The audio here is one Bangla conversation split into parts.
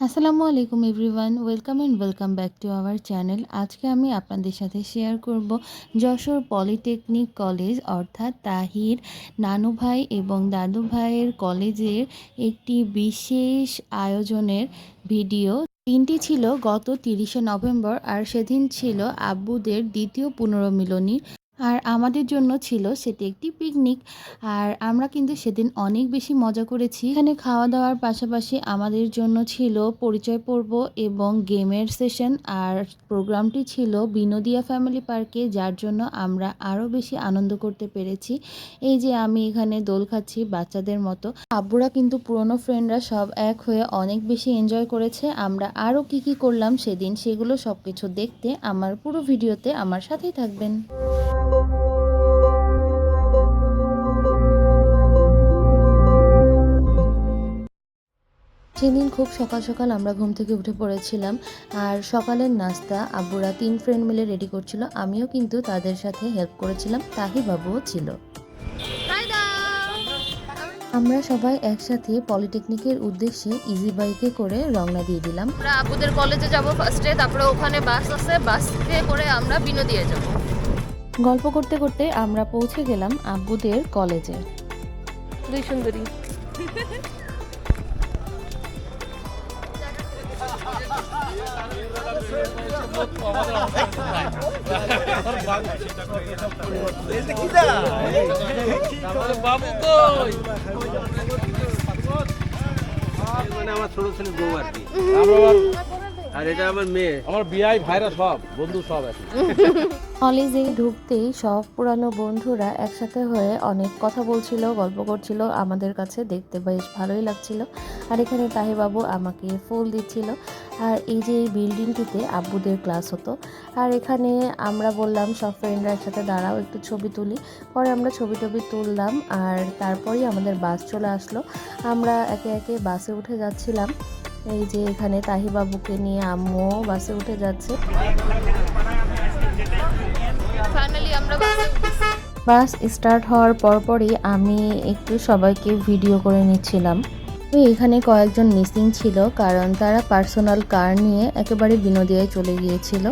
আসসালামু আলাইকুম everyone, welcome and welcome back to our channel. আজকে আমি আপনাদের সাথে শেয়ার করব যশোর পলিটেকনিক কলেজ, অর্থাৎ তাহির নানু ভাই এবং দাদু ভাইয়ের কলেজের একটি বিশেষ আয়োজনের ভিডিও। দিনটি ছিল গত তিরিশে নভেম্বর আর সেদিন ছিল আব্বুদের দ্বিতীয় পুনর্মিলনী। আর আমাদের জন্য ছিল সেটি একটি পিকনিক আর আমরা কিন্তু সেদিন অনেক বেশি মজা করেছি। এখানে খাওয়া দাওয়ার পাশাপাশি আমাদের জন্য ছিল পরিচয় পর্ব এবং গেমের সেশন আর প্রোগ্রামটি ছিল বিনোদিয়া ফ্যামিলি পার্কে যার জন্য আমরা আরও বেশি আনন্দ করতে পেরেছি। এই যে আমি এখানে দোল খাচ্ছি বাচ্চাদের মতো। আব্বুরা কিন্তু পুরনো ফ্রেন্ডরা সব এক হয়ে অনেক বেশি এনজয় করেছে। আমরা আরও কি কি করলাম সেদিন সেগুলো সব কিছু দেখতে আমার পুরো ভিডিওতে আমার সাথেই থাকবেন। সেদিন খুব সকাল সকাল আমরা ঘুম থেকে উঠে পড়েছিলাম, আর সকালের নাস্তা আব্বুরা তিন ফ্রেন্ড মিলে রেডি করছিল, আমিও কিন্তু তাদের সাথে হেল্প করেছিলাম, তাহি বাবুও ছিল। আমরা সবাই একসাথে পলিটেকনিকের উদ্দেশ্যে ইজি বাইকে করে রওনা দিয়ে দিলাম। আমরা আবুদের কলেজে যাব ফার্স্টে তারপরে ওখানে বাস আছে বাসে করে আমরা বিনোদিয়ে যাব। গল্প করতে করতে আমরা পৌঁছে গেলাম আব্বুদের কলেজে। দুই সুন্দরী। মানে আমার ছোট ছেলে বউ আর কি। আর এটা আমার মেয়ে। আমার বিয়াই ভাইরা সব বন্ধু সব আছে কলেজে ঢুকতেই সব পুরানো বন্ধুরা একসাথে হয়ে অনেক কথা বলছিল গল্প করছিল আমাদের কাছে দেখতে বেশ ভালোই লাগছিল। আর এখানে তাহিবাবু আমাকে ফুল দিচ্ছিল। আর এই যে এই বিল্ডিংটিতে আব্বুদের ক্লাস হতো। আর এখানে আমরা বললাম সব ফ্রেন্ডরা একসাথে দাঁড়াও একটু ছবি তুলি। পরে আমরা ছবি টবি তুললাম আর তারপরেই আমাদের বাস চলে আসলো। আমরা একে একে বাসে উঠে যাচ্ছিলাম। এই যে এখানে তাহিবাবুকে নিয়ে আম্মু বাসে উঠে যাচ্ছে। ফাইনালি আমরা বাস স্টার্ট হওয়ার পরপরই আমি একটু সবাইকে ভিডিও করে নিচ্ছিলাম। তো এখানে কয়েকজন মিসিং ছিল কারণ তারা পার্সোনাল কার নিয়ে একেবারে বিনোদিয়ায় চলে গিয়েছিল।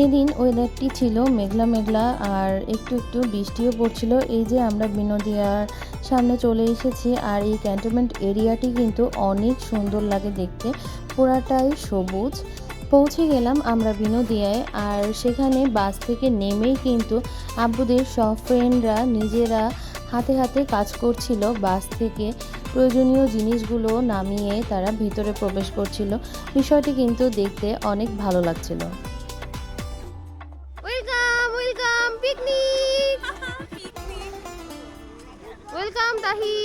সেদিন ওয়েদারটি ছিল মেঘলা মেঘলা আর একটু একটু বৃষ্টিও পড়ছিল। এই যে আমরা বিনোদিয়ার সামনে চলে এসেছি আর এই ক্যান্টনমেন্ট এরিয়াটি কিন্তু অনেক সুন্দর লাগে দেখতে। পুরাটাই সবুজ। পৌঁছে গেলাম আমরা বিনোদিয়ায় আর সেখানে বাস থেকে নেমেই কিন্তু আব্বুদের সব ফ্রেন্ডরা নিজেরা হাতে হাতে কাজ করছিল। বাস থেকে প্রয়োজনীয় জিনিসগুলো নামিয়ে তারা ভিতরে প্রবেশ করছিল। বিষয়টি কিন্তু দেখতে অনেক ভালো লাগছিল। ওয়েলকাম তাহি।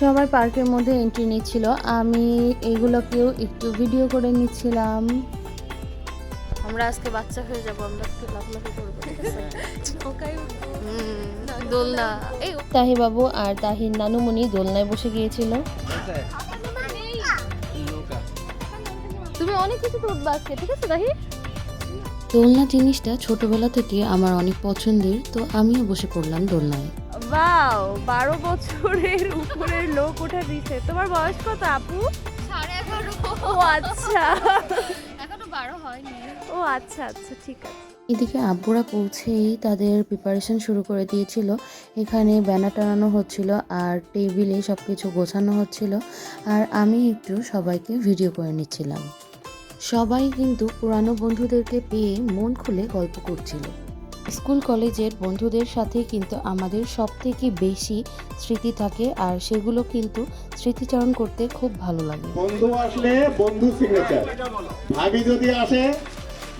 সবাই পার্কের মধ্যে এন্ট্রি নিচ্ছিল। আমি এগুলোকেও একটু ভিডিও করে নিচ্ছিলাম। আমরা আজকে বাচ্চা হয়ে যাব আমরা একটু লাফলাফি করব দোলনা। এই তাহিবাবু আর তাহির নানুমণি দোলনায় বসে গিয়েছিল। তুমি অনেক কিছু উঠবা আজকে ঠিক আছে তাহি দোলনা জিনিসটা ছোটবেলা থেকে আমার অনেক পছন্দের তো আমিও বসে পড়লাম দোলনায়। বাও বারো বছরের উপরের লোক ওঠা দিছে। তোমার বয়স কত আপু? সাড়ে এগারো। আচ্ছা। হয়নি। ও আচ্ছা আচ্ছা ঠিক আছে। এদিকে আব্বুরা পৌঁছেই তাদের প্রিপারেশন শুরু করে দিয়েছিল। এখানে ব্যানার টানানো হচ্ছিল আর টেবিলে সব কিছু গোছানো হচ্ছিল। আর আমি একটু সবাইকে ভিডিও করে নিচ্ছিলাম। সবাই কিন্তু পুরানো বন্ধুদেরকে পেয়ে মন খুলে গল্প করছিল। স্কুল কলেজের বন্ধুদের সাথে কিন্তু আমাদের সব থেকে বেশি স্মৃতি থাকে আর সেগুলো কিন্তু স্মৃতিচারণ করতে খুব ভালো লাগে। বন্ধু আসলে বন্ধু সিগনেচার ভাবি যদি আসে,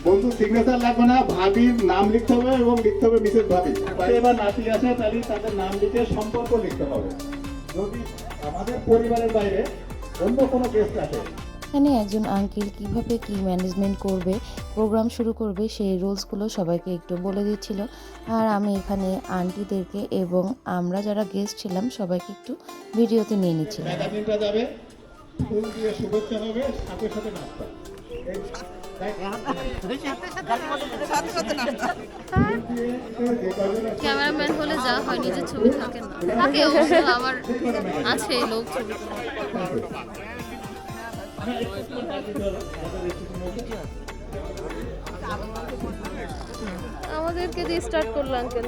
বন্ধু সিগনেচার লাগবে না, ভাবির নাম লিখতে হবে এবং লিখতে হবে মিসেস ভাবি। এবার নাতি আসে, তাহলে তাদের নাম লিখে সম্পর্ক লিখতে হবে। যদি আমাদের পরিবারের বাইরে অন্য কোনো গেস্ট আসে এখানে একজন আঙ্কেল কীভাবে কি ম্যানেজমেন্ট করবে প্রোগ্রাম শুরু করবে সেই রুলসগুলো সবাইকে একটু বলে দিচ্ছিল। আর আমি এখানে আন্টিদেরকে এবং আমরা যারা গেস্ট ছিলাম সবাইকে একটু ভিডিওতে নিয়ে নিচ্ছিলাম। ম্যাগাজিনটা যাবে? ফুল দিয়ে শুভেচ্ছা হবে সাথে সাথে নাস্তা এই ক্যামেরাম্যান হলে যা হয় নিজের ছবি থাকে না। থাকে অবশ্য আমার আছে লোক ছবি। আমাদেরকে দিয়ে স্টার্ট করল আঙ্কেল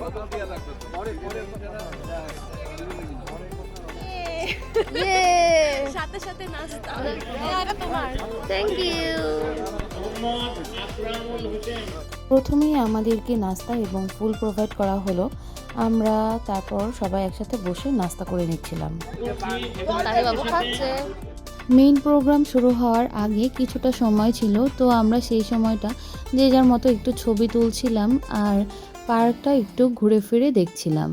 সাথে সাথে নাস্তা তোমার। থ্যাংক ইউ প্রথমেই আমাদেরকে নাস্তা এবং ফুল প্রোভাইড করা হলো। আমরা তারপর সবাই একসাথে বসে নাস্তা করে নিচ্ছিলাম। খাচ্ছে। মেইন প্রোগ্রাম শুরু হওয়ার আগে কিছুটা সময় ছিল, তো আমরা সেই সময়টা যে যার মতো একটু ছবি তুলছিলাম আর পার্কটা একটু ঘুরে ফিরে দেখছিলাম।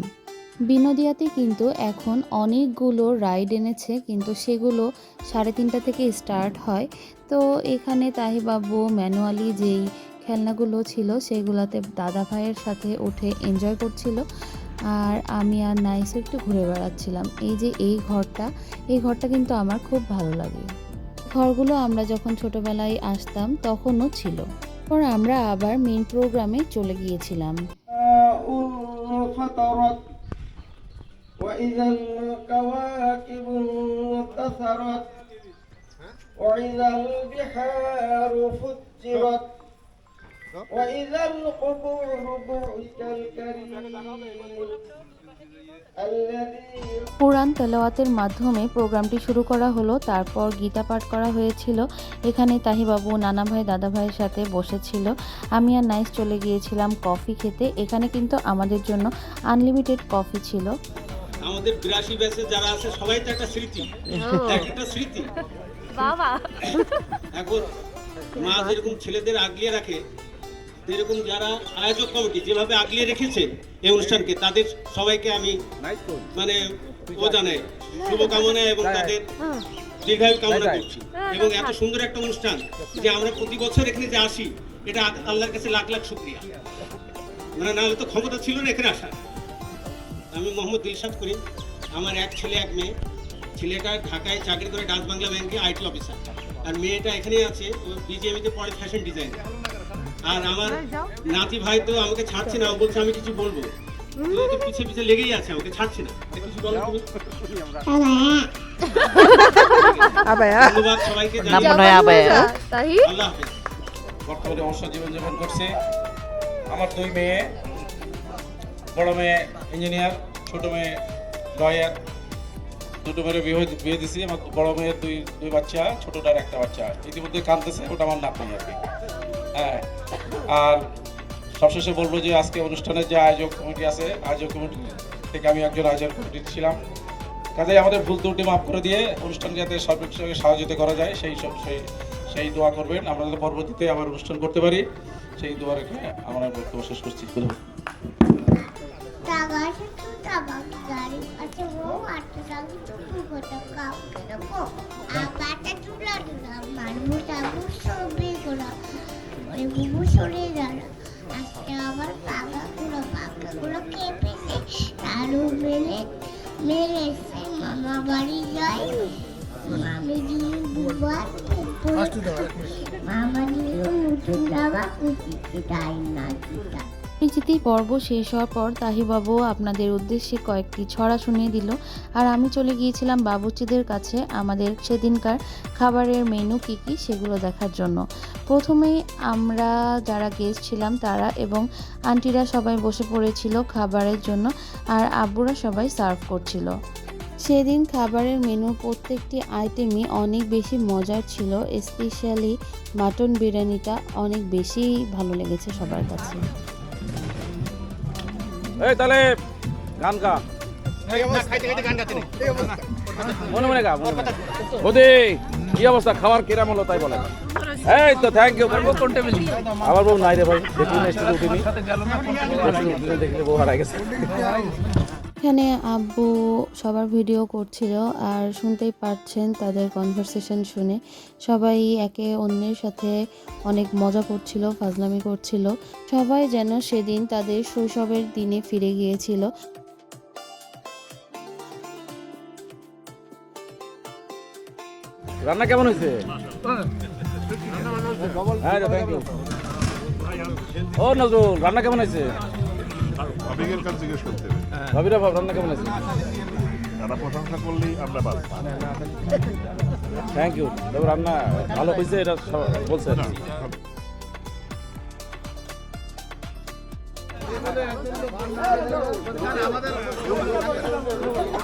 বিনোদিয়াতে কিন্তু এখন অনেকগুলো রাইড এনেছে, কিন্তু সেগুলো সাড়ে তিনটা থেকে স্টার্ট হয়। তো এখানে তাহিবাবু, ম্যানুয়ালি যেই খেলনাগুলো ছিল, সেগুলোতে দাদা ভাইয়ের সাথে উঠে এনজয় করছিল। আর আমি আর নাইসে একটু ঘুরে বেড়াচ্ছিলাম এই যে এই ঘরটা এই ঘরটা কিন্তু আমার খুব ভালো লাগে ঘরগুলো আমরা যখন ছোটবেলায় আসতাম তখনও ছিল পর আমরা আবার মেইন প্রোগ্রামে চলে গিয়েছিলাম فطرت وإذا الكواكب انتثرت وإذا البحار فجرت وإذا القبور بعث الكريم الذي কোরআন তেলাওয়াতের মাধ্যমে প্রোগ্রামটি শুরু করা হলো তারপর গীতা পাঠ করা হয়েছিল এখানে তাহিবাবু নানা ভাই দাদা ভাইয়ের সাথে বসেছিল আমি আর নাইস চলে গিয়েছিলাম কফি খেতে এখানে কিন্তু আমাদের জন্য আনলিমিটেড কফি ছিল আমাদের বিরাশি ব্যাচে যারা আছে সবাই তো একটা স্মৃতি একটা স্মৃতি বাবা এখন মা যেরকম ছেলেদের আগলিয়ে রাখে যেরকম যারা আয়োজক কমিটি যেভাবে আগলিয়ে রেখেছে এই অনুষ্ঠানকে তাদের সবাইকে আমি মানে ও জানাই শুভকামনা এবং তাদের দীর্ঘায়ু কামনা করছি। এবং এত সুন্দর একটা অনুষ্ঠান যে আমরা প্রতি বছর এখানে যে আসি এটা আল্লাহর কাছে লাখ লাখ শুক্রিয়া। মানে নাহলে তো ক্ষমতা ছিল না এখানে আসার। আমি মোহাম্মদ দিলশাদ করিম আমার এক ছেলে এক মেয়ে। ছেলেটা ঢাকায় চাকরি করে ডাচ বাংলা ব্যাংকে আইটি অফিসার। আর মেয়েটা এখানেই আছে ও বিজেপিতে পড়ে ফ্যাশন ডিজাইন আর আমার নাতি ভাই তো আমাকে ছাড়ছে না বলছে আমি কিছু বলব। ও তো পিছে পিছে লেগেই আছে আমাকে ছাড়ছে না। কিছু বলো ধন্যবাদ সবাইকে আল্লাহ বর্তমানে অবসর জীবন যাপন করছে। আমার দুই মেয়ে বড় মেয়ে ইঞ্জিনিয়ার ছোট মেয়ে লয়ার দুটো মেয়ের বিয়ে হয়ে- বিয়ে দিছি। আমার বড় মেয়ের দুই দুই বাচ্চা ছোটটার একটা বাচ্চা। ইতিমধ্যে কাঁদতেছে ওটা আমার নাতনি আর কি। হ্যাঁ। আর সবশেষে বলব যে আজকে অনুষ্ঠানের যে আয়োজক কমিটি আছে, আয়োজক কমিটি থেকে আমি একজন আয়োজক কমিটি ছিলাম। কাজেই আমাদের ভুল ত্রুটি মাফ করে দিয়ে অনুষ্ঠান যাতে সর্বোচ্চভাবে সহযোগিতা করা যায়, সেই সব সেই সেই দোয়া করবেন। আমরা যাতে পরবর্তীতে আবার অনুষ্ঠান করতে পারি, সেই দোয়া রেখে আমরা বক্তব্য শেষ করছি। ধন্যবাদ Kula ibu sore jala আজকে আবার পাকাগুলো পাকাগুলো কেঁপেছে তারও মেলে মেরেছে মামা বাড়ি মামি দিয়ে দুবার মামা দিয়ে নতুন দাবা কুচিতে তাই না পরিচিতি পর্ব শেষ হওয়ার পর তাহিবাবু আপনাদের উদ্দেশ্যে কয়েকটি ছড়া শুনিয়ে দিল। আর আমি চলে গিয়েছিলাম বাবুচিদের কাছে আমাদের সেদিনকার খাবারের মেনু কী কী সেগুলো দেখার জন্য। প্রথমেই আমরা যারা গেস্ট ছিলাম তারা এবং আন্টিরা সবাই বসে পড়েছিল খাবারের জন্য আর আব্বুরা সবাই সার্ভ করছিল। সেদিন খাবারের মেনু প্রত্যেকটি আইটেমই অনেক বেশি মজার ছিল স্পেশালি মাটন বিরিয়ানিটা অনেক বেশি ভালো লেগেছে সবার কাছে। এই তাহলে গান গা। মনে মনে গা, মনে। কি অবস্থা? খাবার কিরাম হলো তাই বলে। এই তো থ্যাংক ইউ আমার বউ নাই রে ভাই উঠিনি দেখলে বউ হারাই গেছে। এখানে আব্বু সবার ভিডিও করছিল আর শুনতেই পারছেন তাদের কনভারসেশন শুনে। সবাই একে অন্যের সাথে অনেক মজা করছিল ফাজলামি করছিল। সবাই যেন সেদিন তাদের শৈশবের দিনে ফিরে গিয়েছিল। রান্না কেমন হয়েছে? হ্যাঁ ও নজরুল রান্না কেমন হয়েছে? আবেগের কাছে জিজ্ঞেস করতে হবে। ভাবিরা ভাব রান্না কেমন হয়েছে তারা প্রশংসা করলেই আমরা বাদ থ্যাংক ইউ তবে রান্না ভালো হয়েছে এটা বলছে।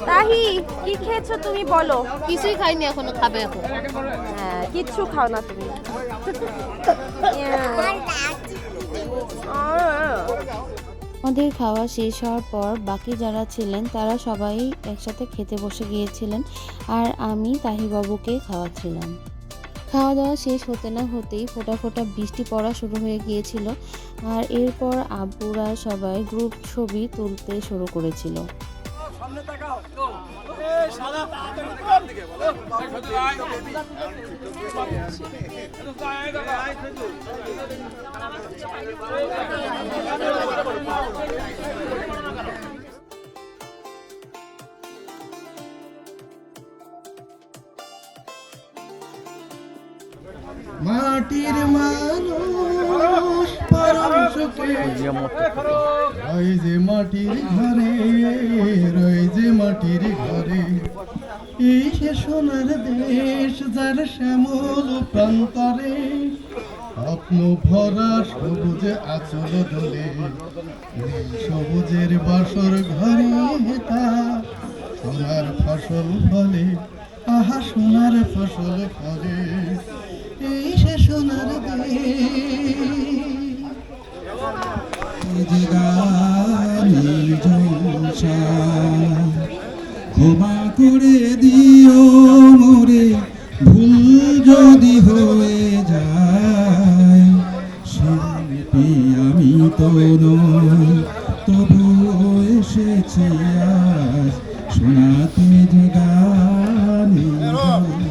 তাহি কি খেয়েছো তুমি বলো? কিছুই খাইনি এখনও খাবে এখন। হ্যাঁ কিচ্ছু খাও না তুমি। আমাদের খাওয়া শেষ হওয়ার পর বাকি যারা ছিলেন, তারা সবাই একসাথে খেতে বসে গিয়েছিলেন আর আমি তাহিবাবুকে খাওয়াচ্ছিলাম। খাওয়া দাওয়া শেষ হতে না হতেই ফোটা ফোটা বৃষ্টি পড়া শুরু হয়ে গিয়েছিল আর এরপর আব্বুরা সবাই গ্রুপ ছবি তুলতে শুরু করেছিল। মাটির মানুষ রয় যে মাটির ঘরে রয় যে মাটির ঘরে এই সে সোনার দেশ, যার শ্যামল প্রান্তরে স্বপ্ন ভরা সবুজে আচল দোলে সবুজের বাসর ঘরে হেতা সোনার ফসল ফলে আহা সোনার ফসল ফলে এই সে সোনার ক্ষমা করে দিও মোরে ভুল যদি হয়ে যায়, শিল্পী আমি তো নই, তবু এসেছি আজ শোনাতে যে জলসা। পর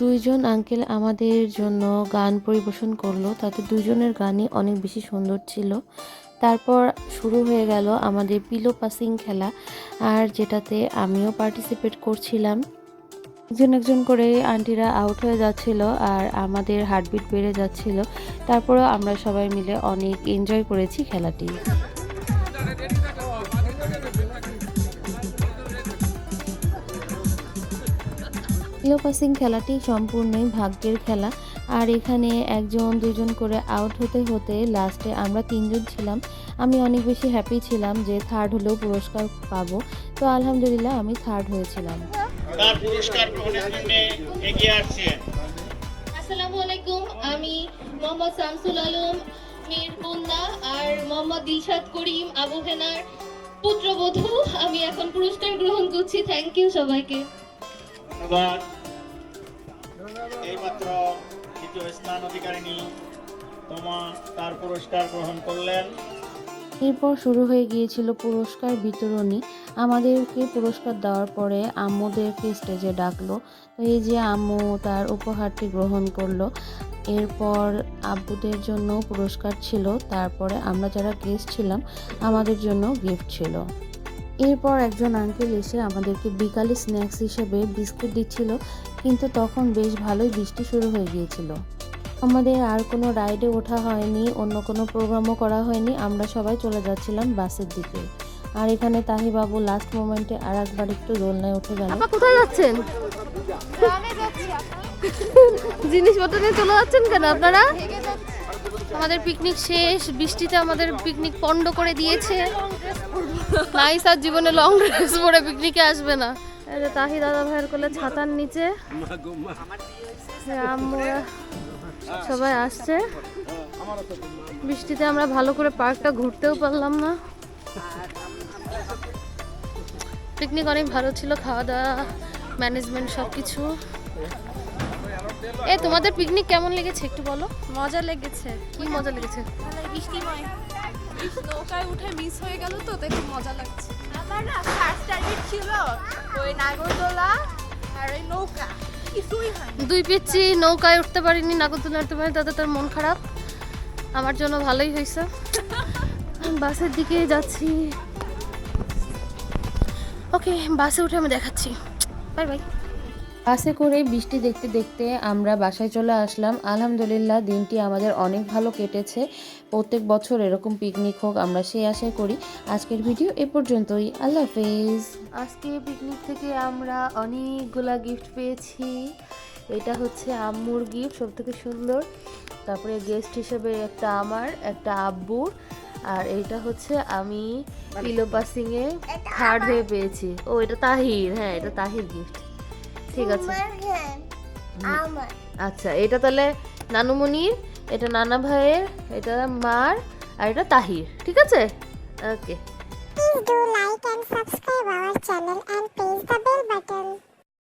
দুইজন আঙ্কেল আমাদের জন্য গান পরিবেশন করল। তাতে দুজনের গানই অনেক বেশি সুন্দর ছিল। তারপর শুরু হয়ে গেল আমাদের পিলো পাসিং খেলা, আর যেটাতে আমিও পার্টিসিপেট করছিলাম। একজন একজন করে আন্টিরা আউট হয়ে যাচ্ছিল আর আমাদের হার্টবিট বেড়ে যাচ্ছিল। তারপরেও আমরা সবাই মিলে অনেক এনজয় করেছি খেলাটি। পিলো পাসিং খেলাটি সম্পূর্ণই ভাগ্যের খেলা। আর এখানে একজন দুজন করে আউট হতে হতে লাস্টে আমরা তিনজন ছিলাম। আমি অনেক বেশি হ্যাপি ছিলাম যে থার্ড হলেও পুরস্কার পাবো। তো আলহামদুলিল্লাহ আমি থার্ড হয়েছিলাম। তার পুরস্কার গ্রহণের জন্য এগিয়ে আসছে। আসসালামু আলাইকুম আমি মোহাম্মদ শামসুল আলম মীর আর মোহাম্মদ দিলশাদ করিম আবু হেনার পুত্রবধূ। আমি এখন পুরস্কার গ্রহণ করছি। থ্যাংক ইউ সবাইকে। ধন্যবাদ। এইমাত্র দ্বিতীয় স্থান অধিকারিণী তোমা তার পুরস্কার গ্রহণ করলেন। এরপর শুরু হয়ে গিয়েছিল পুরস্কার বিতরণী। আমাদেরকে পুরস্কার দেওয়ার পরে আম্মুদেরকে স্টেজে ডাকলো। এই যে আম্মু তার উপহারটি গ্রহণ করল, এরপর আব্বুদের জন্য পুরস্কার ছিল। তারপরে আমরা যারা গেস্ট ছিলাম, আমাদের জন্য গিফট ছিল। এরপর একজন আঙ্কেল এসে আমাদেরকে বিকালে স্ন্যাক্স হিসেবে বিস্কুট দিচ্ছিল, কিন্তু তখন বেশ ভালোই বৃষ্টি শুরু হয়ে গিয়েছিল। আমাদের আর কোনো রাইডে ওঠা হয়নি, অন্য কোনো প্রোগ্রামও করা হয়নি, আমরা সবাই চলে যাচ্ছিলাম বাসের দিকে। আর এখানে তাহিবাবু লাস্ট মোমেন্টে আর একবার একটু দোলনায় উঠে গেল। কোথায় যাচ্ছেন? জিনিসপত্র নিয়ে চলে যাচ্ছেন কেন আপনারা? আমাদের পিকনিক শেষ, বৃষ্টিতে আমাদের পিকনিক পন্ড করে দিয়েছে। নাইস আর জীবনে লং ড্রেস পরে পিকনিকে আসবে না। এই যে তাহি দাদা ভাইয়ের কোলে ছাতার নিচে। এই সবাই আসছে। বৃষ্টিতে আমরা ভালো করে পার্কটা ঘুরতেও পারলাম না। পিকনিক অনেক ভালো ছিল খাওয়া দাওয়া ম্যানেজমেন্ট সব কিছু এ তোমাদের পিকনিক কেমন লেগেছে একটু বলো? মজা লেগেছে। কি মজা লেগেছে? বৃষ্টিময়। নৌকায় উঠে মিস হয়ে গেল তো তাই খুব মজা লাগছে। আমার না ফার্স্ট টার্গেট ছিল ওই নাগরদোলা আর ওই নৌকা দুই পিচ্ছি নৌকায় উঠতে পারিনি নাগরদোলা উঠতে পারিনি তাতে তার মন খারাপ। আমার জন্য ভালোই হয়েছে। বাসের দিকে যাচ্ছি। ওকে বাসে উঠে আমি দেখাচ্ছি। বাই বাই বাসে করে বৃষ্টি দেখতে দেখতে আমরা বাসায় চলে আসলাম। আলহামদুলিল্লাহ, দিনটি আমাদের অনেক ভালো কেটেছে। প্রত্যেক বছর এরকম পিকনিক হোক আমরা সেই আশাই করি। আজকের ভিডিও এ পর্যন্তই। আল্লাহ হাফেজ। আজকে পিকনিক থেকে আমরা অনেকগুলা গিফট পেয়েছি। এটা হচ্ছে আম্মুর গিফট সব থেকে সুন্দর। তারপরে গেস্ট হিসেবে একটা আমার, একটা আব্বুর। আর এইটা হচ্ছে আমি পিলো পাসিংয়ে থার্ড হয়ে পেয়েছি। ও, এটা তাহির। হ্যাঁ এটা তাহির গিফট ঠিক আছে আচ্ছা এটা তাহলে নানুমণির এটা নানা ভাইয়ের এটা মার আর এটা তাহির ঠিক আছে ওকে Please do like and subscribe our channel and press the bell button.